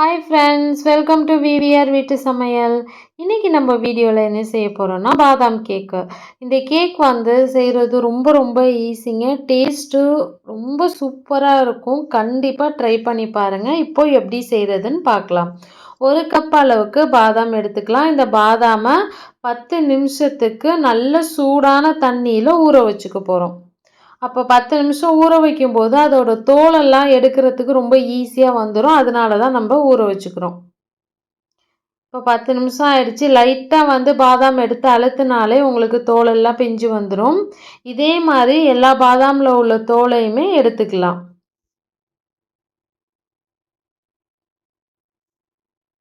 Hi friends welcome to VVR வீட்டு சமையல். இன்றைக்கி நம்ம வீடியோவில் என்ன செய்ய போகிறோன்னா பாதாம் கேக்கு. இந்த கேக் வந்து செய்கிறது ரொம்ப ரொம்ப ஈஸிங்க. டேஸ்ட்டு ரொம்ப சூப்பராக இருக்கும். கண்டிப்பாக ட்ரை பண்ணி பாருங்கள் இப்போ எப்படி செய்கிறதுன்னு பார்க்கலாம் ஒரு கப் அளவுக்கு பாதாம் எடுத்துக்கலாம். இந்த பாதாமை பத்து நிமிஷத்துக்கு நல்ல சூடான தண்ணியில் ஊற வச்சுக்க போகிறோம் அப்போ பத்து நிமிஷம் ஊற வைக்கும்போது அதோட தோலெல்லாம் எடுக்கிறதுக்கு ரொம்ப ஈஸியாக வந்துடும் அதனால தான் நம்ம ஊற வச்சுக்கிறோம். இப்போ பத்து நிமிஷம் ஆயிடுச்சு. லைட்டாக வந்து பாதாம் எடுத்து அழுத்தினாலே உங்களுக்கு தோலெல்லாம் பிஞ்சு வந்துடும் இதே மாதிரி எல்லா பாதாமில் உள்ள தோலையுமே எடுத்துக்கலாம்.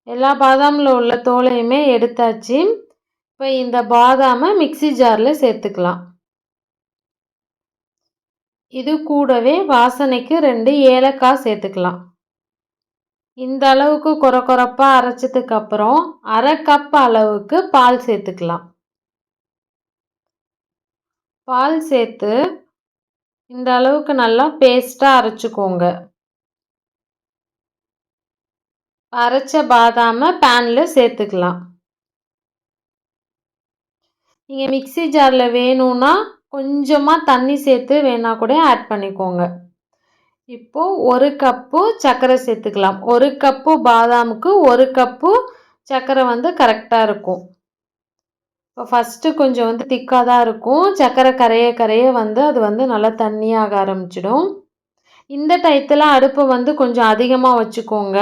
எல்லா பாதாமில் உள்ள தோலையுமே எடுத்தாச்சு. இப்போ இந்த பாதாமை மிக்சி ஜாரில் சேர்த்துக்கலாம். இது கூடவே வாசனைக்கு ரெண்டு ஏலக்காய் சேர்த்துக்கலாம். இந்த அளவுக்கு குறை குறைப்பாக அரைச்சதுக்கு அப்புறம் அரை கப் அளவுக்கு பால் சேர்த்துக்கலாம். பால் சேர்த்து இந்த அளவுக்கு நல்லா பேஸ்ட்டாக அரைச்சிக்கோங்க. அரைச்ச பாதாமை பேனில் சேர்த்துக்கலாம். நீங்கள் மிக்சி ஜாரில் வேணும்னா கொஞ்சமாக தண்ணி சேர்த்து வேணால் கூட ஆட் பண்ணிக்கோங்க. இப்போது ஒரு கப்பு சர்க்கரை சேர்த்துக்கலாம். ஒரு கப்பு பாதாமுக்கு ஒரு கப்பு சர்க்கரை வந்து கரெக்டாக இருக்கும். இப்போ ஃபஸ்ட்டு கொஞ்சம் வந்து திக்காக தான் இருக்கும். சர்க்கரை கரைய கரைய வந்து அது வந்து நல்லா தண்ணியாக ஆரம்பிச்சிடும். இந்த டயத்தில் அடுப்பை வந்து கொஞ்சம் அதிகமாக வச்சுக்கோங்க.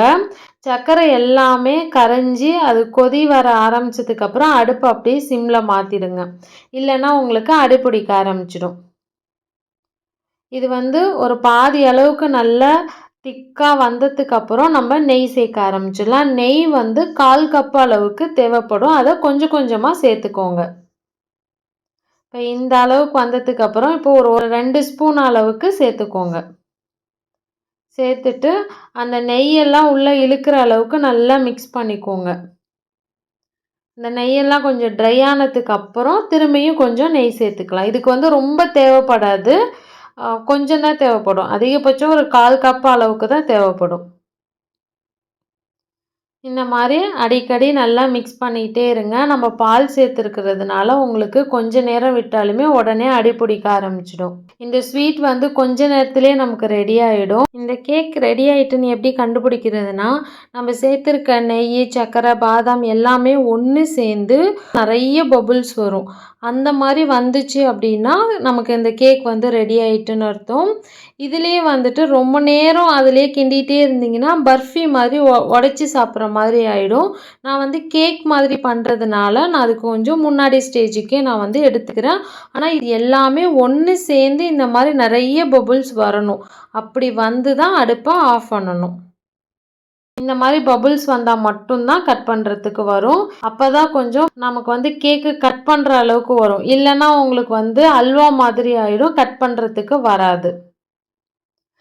சர்க்கரை எல்லாமே கரைஞ்சி அது கொதி வர ஆரம்பித்ததுக்கப்புறம் அடுப்பை அப்படியே சிம்மில் மாற்றிடுங்க இல்லைன்னா உங்களுக்கு அடுப்பிடிக்க ஆரம்பிச்சிடும். இது வந்து ஒரு பாதி அளவுக்கு நல்லா திக்காக வந்ததுக்கப்புறம் நம்ம நெய் சேர்க்க ஆரம்பிச்சிடலாம். நெய் வந்து கால் கப் அளவுக்கு தேவைப்படும். அதை கொஞ்சம் கொஞ்சமாக சேர்த்துக்கோங்க. இப்போ இந்த அளவுக்கு வந்ததுக்கப்புறம் இப்போ ஒரு ஒரு ரெண்டு ஸ்பூன் அளவுக்கு சேர்த்துக்கோங்க. சேர்த்துட்டு அந்த நெய்யெல்லாம் உள்ளே இழுக்கிற அளவுக்கு நல்லா மிக்ஸ் பண்ணிக்கோங்க. இந்த நெய்யெல்லாம் கொஞ்சம் ட்ரை ஆனதுக்கு அப்புறம் திரும்பியும் கொஞ்சம் நெய் சேர்த்துக்கலாம். இதுக்கு வந்து ரொம்ப தேவைப்படாது. கொஞ்சம் தான் தேவைப்படும். அதிகபட்சம் ஒரு கால் கப் அளவுக்கு தான் தேவைப்படும். இந்த மாதிரி அடிக்கடி நல்லா மிக்ஸ் பண்ணிக்கிட்டே இருங்க. நம்ம பால் சேர்த்துருக்கிறதுனால உங்களுக்கு கொஞ்ச நேரம் விட்டாலுமே உடனே அடி பிடிக்க ஆரம்பிச்சிடும். இந்த ஸ்வீட் வந்து கொஞ்ச நேரத்திலே நமக்கு ரெடி ஆகிடும் இந்த கேக் ரெடி ஆகிட்டுன்னு எப்படி கண்டுபிடிக்கிறதுனா நம்ம சேர்த்துருக்க நெய் சர்க்கரை பாதாம் எல்லாமே ஒன்று சேர்ந்து நிறைய பபுள்ஸ் வரும். அந்த மாதிரி வந்துச்சு அப்படின்னா நமக்கு இந்த கேக் வந்து ரெடி ஆகிட்டுன்னு அர்த்தம். இதுலேயே வந்துட்டு ரொம்ப நேரம் அதிலே கிண்டிகிட்டே இருந்தீங்கன்னா பர்ஃபி மாதிரி உடச்சி சாப்பிட்ற மாதிரி ஆகிடும் நான் வந்து கேக் மாதிரி பண்ணுறதுனால நான் அது கொஞ்சம் முன்னாடி ஸ்டேஜுக்கே நான் வந்து எடுத்துக்கிறேன். ஆனால் இது எல்லாமே ஒன்று சேர்ந்து இந்த மாதிரி நிறைய பபுள்ஸ் வரணும். அப்படி வந்து தான் அடுப்பை ஆஃப் பண்ணணும். இந்த மாதிரி பபுள்ஸ் வந்தால் மட்டும்தான் கட் பண்ணுறதுக்கு வரும். அப்போ தான் கொஞ்சம் நமக்கு வந்து கேக்கு கட் பண்ணுற அளவுக்கு வரும். இல்லைன்னா உங்களுக்கு வந்து அல்வா மாதிரி ஆகிடும் கட் பண்ணுறதுக்கு வராது.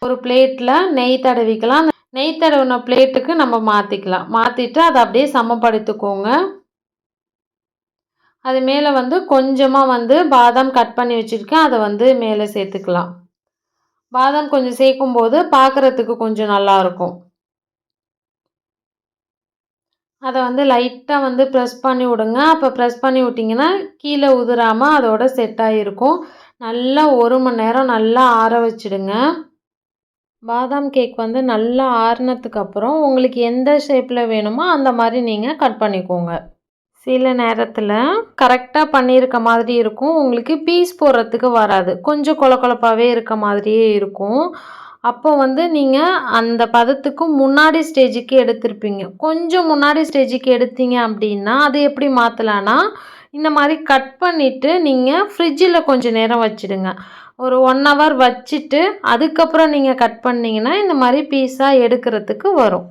ஒரு பிளேட்டில் நெய் தடவிக்கலாம். நெய் தடவின பிளேட்டுக்கு நம்ம மாற்றிக்கலாம் மாற்றிட்டு அதை அப்படியே சமப்படுத்திக்கோங்க. அது மேலே வந்து கொஞ்சமாக வந்து பாதாம் கட் பண்ணி வச்சுருக்கேன். அதை வந்து மேலே சேர்த்துக்கலாம். பாதாம் கொஞ்சம் சேர்க்கும்போது பார்க்குறதுக்கு கொஞ்சம் நல்லாயிருக்கும் அதை வந்து லைட்டாக வந்து ப்ரெஸ் பண்ணி விடுங்க. அப்போ ப்ரெஸ் பண்ணி விட்டிங்கன்னா கீழே உதிராமல் அதோட செட் ஆகிருக்கும் நல்லா ஒரு மணி நேரம் நல்லா ஆற வச்சுடுங்க. பாதாம் கேக் வந்து நல்லா ஆறுனதுக்கு அப்புறம் உங்களுக்கு எந்த ஷேப்பில் வேணுமோ அந்த மாதிரி நீங்கள் கட் பண்ணிக்கோங்க. சில நேரத்தில் கரெக்டாக பண்ணியிருக்க மாதிரி இருக்கும். உங்களுக்கு பீஸ் போடுறதுக்கு வராது. கொஞ்சம் கொல இருக்க மாதிரியே இருக்கும். அப்போ வந்து நீங்கள் அந்த பதத்துக்கு முன்னாடி ஸ்டேஜுக்கு எடுத்திருப்பீங்க. கொஞ்சம் முன்னாடி ஸ்டேஜுக்கு எடுத்தீங்க அப்படின்னா அது எப்படி மாற்றலான்னா இந்த மாதிரி கட் பண்ணிவிட்டு நீங்கள் ஃப்ரிட்ஜில் கொஞ்சம் நேரம் வச்சுடுங்க. ஒரு ஒன் ஹவர் வச்சுட்டு அதுக்கப்புறம் நீங்கள் கட் பண்ணிங்கன்னா இந்த மாதிரி பீஸாக எடுக்கிறதுக்கு வரும்.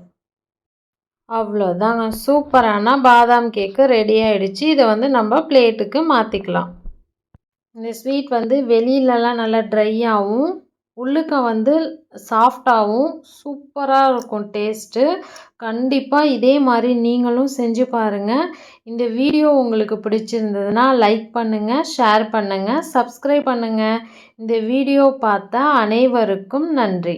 அவ்வளோதாங்க சூப்பரான பாதாம் கேக்கு ரெடி ஆகிடுச்சு இதை வந்து நம்ம பிளேட்டுக்கு மாற்றிக்கலாம் இந்த ஸ்வீட் வந்து வெளியிலலாம் நல்லா ட்ரையாகவும் உள்ளுக்க வந்து சாஃப்டாகவும் சூப்பராக இருக்கும் டேஸ்ட்டு. கண்டிப்பாக இதே மாதிரி நீங்களும் செஞ்சு பாருங்கள் இந்த வீடியோ உங்களுக்கு பிடிச்சிருந்ததுன்னா லைக் பண்ணுங்கள் ஷேர் பண்ணுங்கள் சப்ஸ்கிரைப் பண்ணுங்கள் இந்த வீடியோ பார்த்த அனைவருக்கும் நன்றி.